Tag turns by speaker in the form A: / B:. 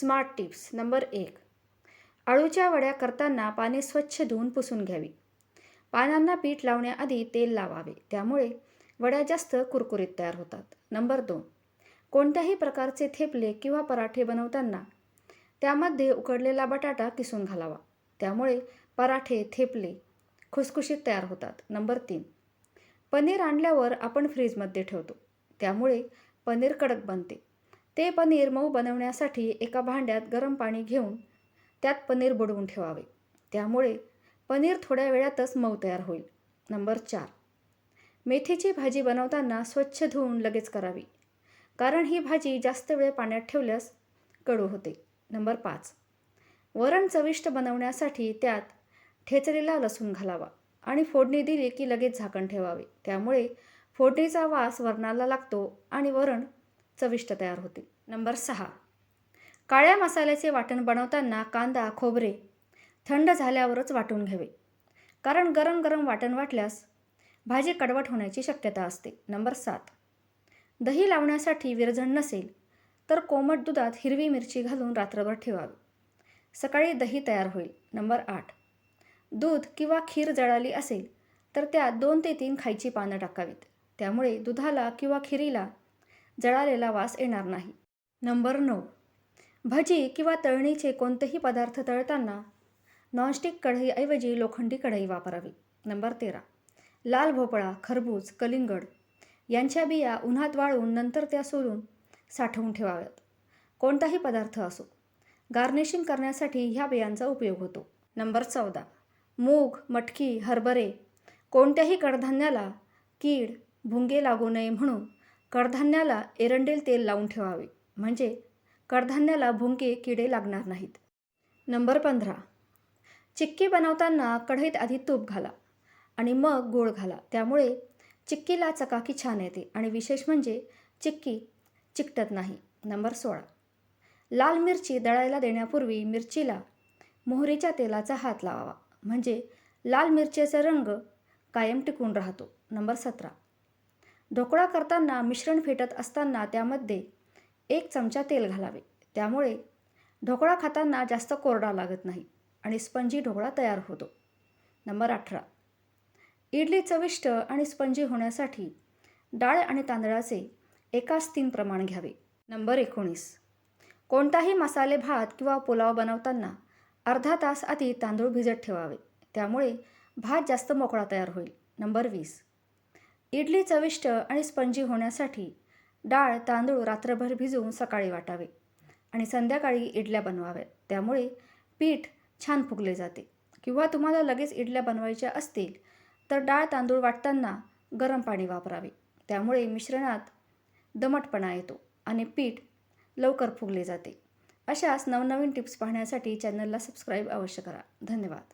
A: Smart tips number एक. अळूच्या वड्या करताना पाने स्वच्छ धुवून पुसून घ्यावी. पानांना पीठ लावण्याआधी तेल लावावे. त्यामुळे वड्या जास्त कुरकुरीत तयार होतात. नंबर दोन. कोणत्याही प्रकारचे थेपले किंवा पराठे बनवताना त्यामध्ये उकडलेला बटाटा किसून घालावा. त्यामुळे पराठे थेपले खुसखुशीत तयार होतात. नंबर तीन. पनीर आणल्यावर आपण फ्रीजमध्ये ठेवतो. त्यामुळे पनीर कडक बनते. ते पनीर मऊ बनवण्यासाठी एका भांड्यात गरम पाणी घेऊन त्यात पनीर बुडवून ठेवावे. त्यामुळे पनीर थोड्या वेळातच मऊ तयार होईल. नंबर चार. मेथीची भाजी बनवताना स्वच्छ धुवून लगेच करावी. कारण ही भाजी जास्त वेळ पाण्यात ठेवल्यास कडू होते. नंबर पाच. वरण चविष्ट बनवण्यासाठी त्यात ठेचलेला लसूण घालावा आणि फोडणी दिली की लगेच झाकण ठेवावे. त्यामुळे फोडणीचा वास वरणाला लागतो आणि वरण चविष्ट तयार होते नंबर सहा. काळ्या मसाल्याचे वाटण बनवताना कांदा खोबरे थंड झाल्यावरच वाटून घ्यावे. कारण गरम गरम वाटण वाटल्यास भाजी कडवट होण्याची शक्यता असते. नंबर सात. दही लावण्यासाठी विरजण नसेल तर कोमट दुधात हिरवी मिरची घालून रात्रभर ठेवावी. सकाळी दही तयार होईल. नंबर आठ. दूध किंवा खीर जळाली असेल तर त्यात दोन ते तीन खायची पानं टाकावीत. त्यामुळे दुधाला किंवा खिरीला जळालेला वास येणार नाही. नंबर नऊ. भजी किंवा तळणीचे कोणतेही पदार्थ तळताना नॉनस्टिक कढईऐवजी लोखंडी कढई वापरावी. नंबर तेरा. लाल भोपळा खरबूज कलिंगड यांच्या बिया उन्हात वाळून नंतर त्या सोलून साठवून ठेवाव्यात. कोणताही पदार्थ असो गार्निशिंग करण्यासाठी ह्या बियांचा उपयोग होतो. नंबर चौदा. मूग मटकी हरभरे कोणत्याही कडधान्याला कीड भुंगे लागू नये म्हणून कडधान्याला एरंडेल तेल लावून ठेवावे. म्हणजे कडधान्याला भुंके किडे लागणार नाहीत. नंबर पंधरा. चिक्की बनवताना कढईत आधी तूप घाला आणि मग गूळ घाला. त्यामुळे चिक्कीला चकाकी छान येते आणि विशेष म्हणजे चिक्की चिकटत नाही. नंबर सोळा. लाल मिरची दळायला देण्यापूर्वी मिरचीला मोहरीच्या तेलाचा हात लावावा. म्हणजे लाल मिरचीचा रंग कायम टिकून राहतो. नंबर सतरा. ढोकळा करताना मिश्रण फेटत असताना त्यामध्ये एक चमचा तेल घालावे. त्यामुळे ढोकळा खाताना जास्त कोरडा लागत नाही आणि स्पंजी ढोकळा तयार होतो. नंबर अठरा. इडली चविष्ट आणि स्पंजी होण्यासाठी डाळ आणि तांदळाचे एकाच तीन प्रमाण घ्यावे. नंबर एकोणीस. कोणताही मसाले भात किंवा पुलाव बनवताना अर्धा तास आधी तांदूळ भिजत ठेवावे. त्यामुळे भात जास्त मोकळा तयार होईल. नंबर वीस. इडली चविष्ट आणि स्पंजी होण्यासाठी डाळ तांदूळ रात्रभर भिजवून सकाळी वाटावे आणि संध्याकाळी इडल्या बनवाव्यात त्यामुळे पीठ छान फुगले जाते. किंवा तुम्हाला लगेच इडल्या बनवायच्या असतील तर डाळ तांदूळ वाटताना गरम पाणी वापरावे. त्यामुळे मिश्रणात दमटपणा येतो आणि पीठ लवकर फुगले जाते. अशाच नवनवीन टिप्स पाहण्यासाठी चॅनलला सबस्क्राईब अवश्य करा. धन्यवाद.